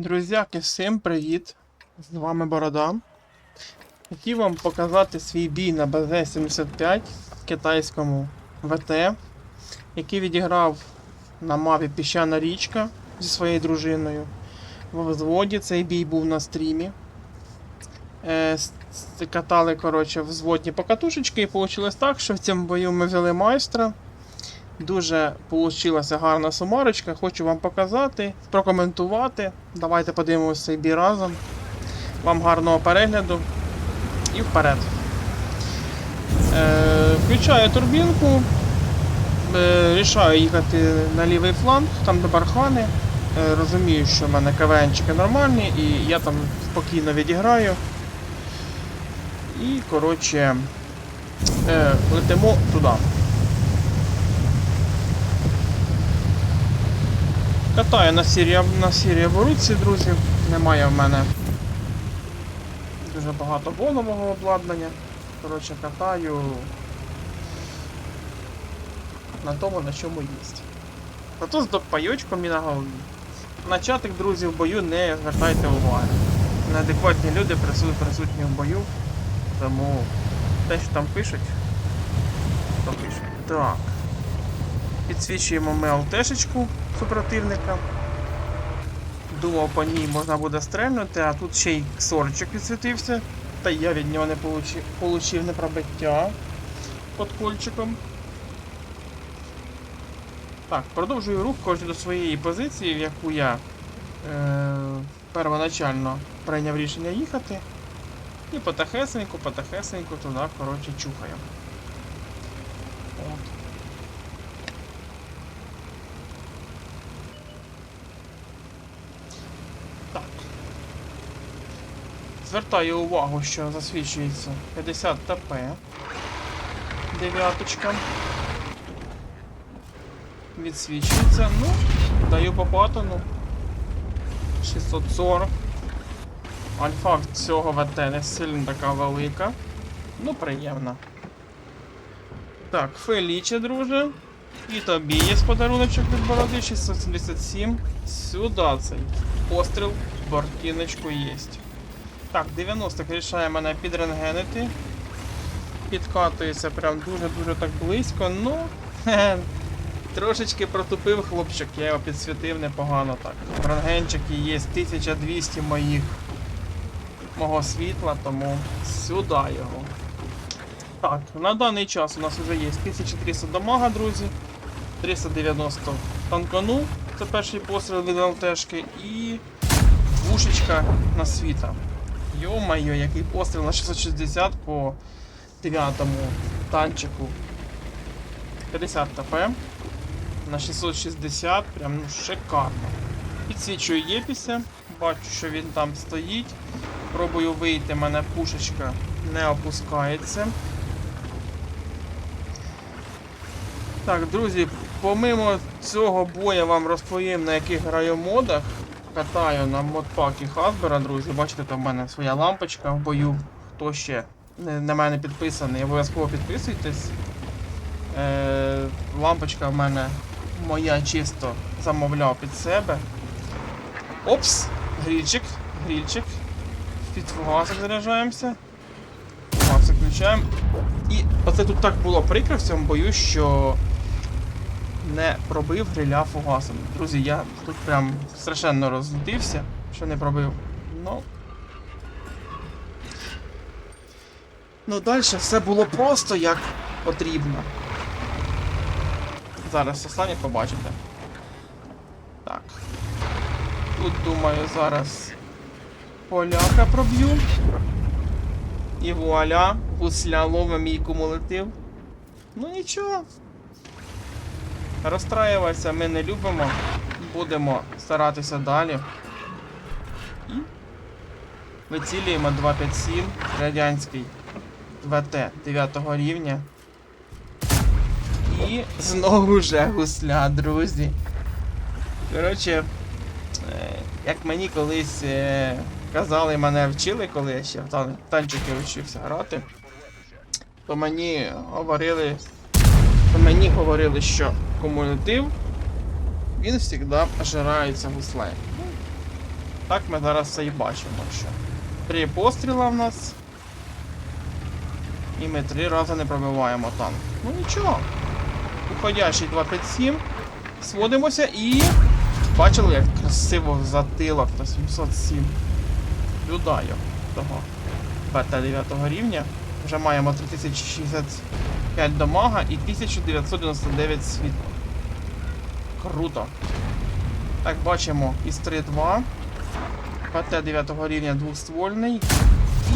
Друзяки, всім привіт! З вами Борода. Хотів вам показати свій бій на БЗ-75 китайському ВТ, який відіграв на мапі Піщана річка зі своєю дружиною. В взводі цей бій був на стрімі. Е, катали, коротше, взводні покатушечки, і вийшло так, що в цьому бою ми взяли майстра. Дуже получилася гарна сумарочка. Хочу вам показати, прокоментувати. Давайте подивимося цей разом. Вам гарного перегляду і вперед. Е, включаю турбінку. Е, рішаю їхати на лівий фланг, там де бархани. Е, розумію, що в мене КВНчики нормальні і я там спокійно відіграю. І, коротше, е, летимо туди. Катаю на сірі, на сірі оборудці, друзі. Немає в мене дуже багато голового обладнання. Коротше, катаю на тому, на чому їсть. Зато з допайочком і на голові. На друзі, в бою не звертайте уваги. Неадекватні люди прису- присутні в бою. Тому те, що там пишуть, то пишуть. Так. Підсвічуємо ми ЛТшечку супротивника. Думав, по ній можна буде стрельнути, а тут ще й ксорчик відсвітився. Та я від нього не получив, получив непробиття під кольчиком. Так, продовжую рух кожен до своєї позиції, в яку я е, первоначально прийняв рішення їхати. І потихесеньку, потихесеньку туди, коротше, чухаю. Звертаю увагу, що засвідчується 50 ТП. Дев'яточка. Відсвічується. Ну, даю по патону. 640. Альфа цього ВТ не сильно така велика. Ну, приємна. Так, Феліче, друже. І тобі є подаруночок від бороди 677. Сюди цей. Постріл, бортіночку єсть. Так, 90 рішає мене підрентгенити. Підкатується прям дуже-дуже так близько. Ну, трошечки протупив хлопчик, я його підсвітив непогано так. Рентгенчики є 1200 моїх мого світла, тому сюди його. Так, на даний час у нас вже є 1300 дамага, друзі. 390 танкану, це перший постріл від ЛТшки, і двушечка на світа. Йо-майо, який постріл на 660 по 9 танчику. 50 ТП. На 660, прям ну, шикарно. Підсвічую Єпіся, бачу, що він там стоїть. Пробую вийти, мене пушечка не опускається. Так, друзі, помимо цього бою вам розповім на яких граю модах. Катаю на модпакі Хасбера, друзі. Бачите, там в мене своя лампочка в бою. Хто ще на мене підписаний, обов'язково підписуйтесь. Е, лампочка в мене моя чисто замовляв під себе. Опс! Грільчик, грільчик. Під фугасик заряджаємося. Фугасик включаємо. І оце тут так було прикро в цьому бою, що не пробив гриля фугасом. Друзі, я тут прям страшенно розлютився, що не пробив. Ну. Ну далі все було просто як потрібно. Зараз самі побачите. Так. Тут думаю зараз поляка проб'ю. І вуаля, гусля ловим мій кумулятив. Ну нічого. Розстраюватися ми не любимо. Будемо старатися далі. І вицілюємо 257 радянський ВТ 9 рівня. І знову же гусля, друзі. Коротше, е, як мені колись е, казали, мене вчили, коли я ще в танчики вчився грати, то мені говорили, то мені говорили, що кумулятив він завжди ожирається гуслею. Так ми зараз це і бачимо, що три постріла в нас. І ми три рази не пробиваємо танк. Ну нічого. Уходящий 257. Сводимося і. Бачили, як красиво затилок на 707. Людаю того БТ 9 рівня. Вже маємо 3065 дамага і 1999 світла. Круто. Так, бачимо із 3-2. ПТ 9 рівня двохствольний.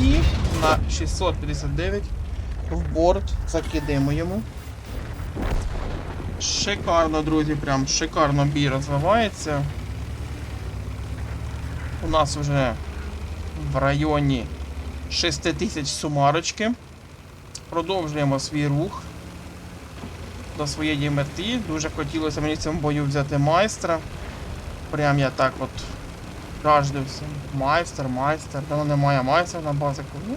І на 659 в борт закидаємо йому. Шикарно, друзі, прям шикарно бій розвивається. У нас вже в районі 6000 сумарочки. Продовжуємо свій рух до своєї мети. Дуже хотілося мені в цьому бою взяти майстра. Прям я так от жаждався. Майстер, майстер. Давно немає майстра на базику. Ну.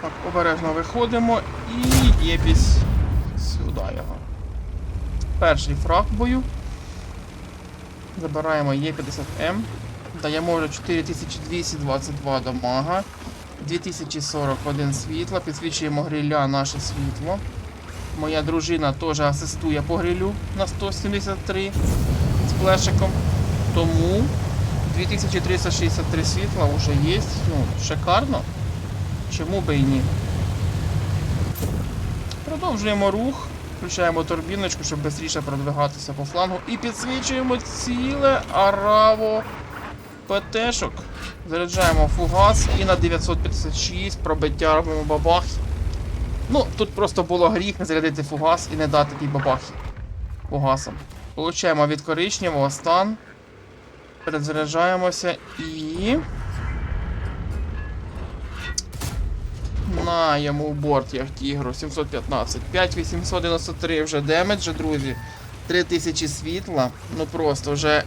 Так, обережно виходимо і єпісь сюди його. Перший фраг в бою. Забираємо Е50М. Даємо вже 4222 дамага. 2041 світла. Підсвічуємо гриля наше світло. Моя дружина теж асистує по грилю на 173 з плешиком. Тому 2363 світла вже є. Ну, шикарно. Чому би і ні? Продовжуємо рух. Включаємо турбіночку, щоб швидше продвигатися по флангу. І підсвічуємо ціле араво ПТшок. Заряджаємо фугас і на 956 пробиття робимо бабах. Ну, тут просто було гріх не зарядити фугас і не дати тій бабахи фугасом. Получаємо від коричневого стан. Перезаряджаємося і. На йому борт як тігру 715. 5893 вже демеджа, друзі. 3000 світла. Ну просто вже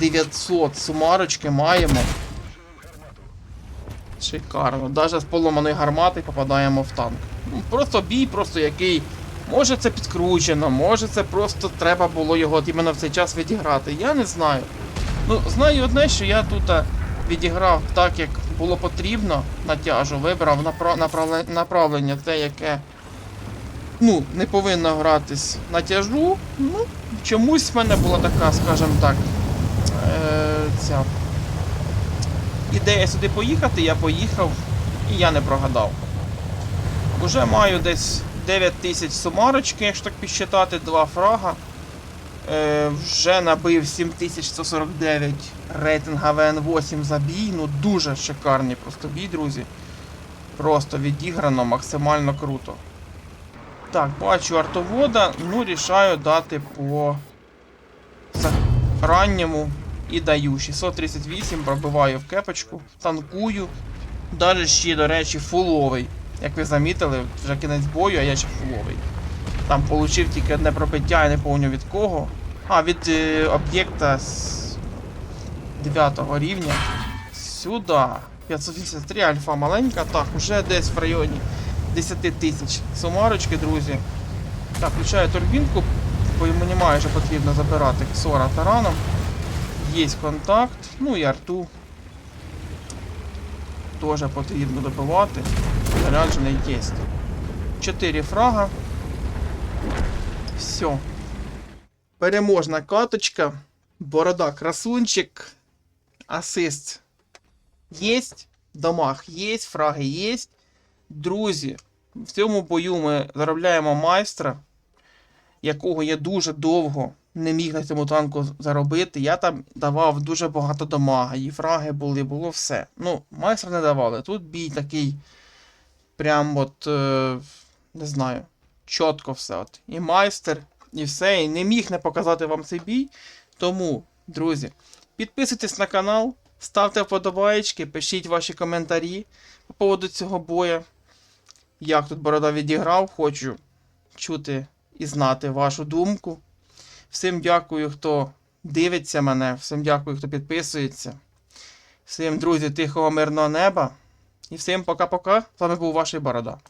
8900 сумарочки маємо. Шикарно. Даже з поломаної гармати попадаємо в танк. Ну, Просто бій, просто який. Може це підкручено, може це просто треба було його іменно в цей час відіграти. Я не знаю. Ну, знаю одне, що я тут відіграв так, як було потрібно на тяжу, вибрав напра- направле- направлення те, яке ну, не повинно гратись на тяжу. Ну, чомусь в мене була така, скажімо так, е- ця ідея сюди поїхати, я поїхав і я не прогадав. Уже маю десь 9 тисяч сумарочки, якщо так підсчитати, два фрага. Е, вже набив 7149 рейтинг АВН8 за бій. Ну дуже шикарний просто бій, друзі. Просто відіграно максимально круто. Так, бачу артовода, ну рішаю дати по ранньому і даю. 638 пробиваю в кепочку, танкую. Даже ще, до речі, фуловий. Як ви замітили, вже кінець бою, а я ще фуловий. Там получив тільки одне пробиття, я не пам'ятаю від кого. А, від е, об'єкта з 9 рівня. Сюди. 583 альфа маленька. Так, уже десь в районі 10 тисяч сумарочки, друзі. Так, включаю турбінку, бо мені майже потрібно забирати Ксора тараном. Є контакт, ну і арту. Теж потрібно добивати. Заряджений є. 4 фрага. Все. Переможна каточка. Борода красунчик. Асист єсть. Домах є, фраги є. Друзі, в цьому бою ми заробляємо майстра, якого я дуже довго не міг на цьому танку заробити. Я там давав дуже багато дамага, і фраги були, було все. Ну, майстра не давали. Тут бій такий. Прям от. Е, не знаю. Чітко все. От. І майстер, і все. І не міг не показати вам цей бій. Тому, друзі, підписуйтесь на канал, ставте вподобаєчки, пишіть ваші коментарі по поводу цього боя. Як тут Борода відіграв, хочу чути і знати вашу думку. Всім дякую, хто дивиться мене, всім дякую, хто підписується. Всім, друзі, тихого мирного неба. І всім пока-пока. З вами був ваш Борода.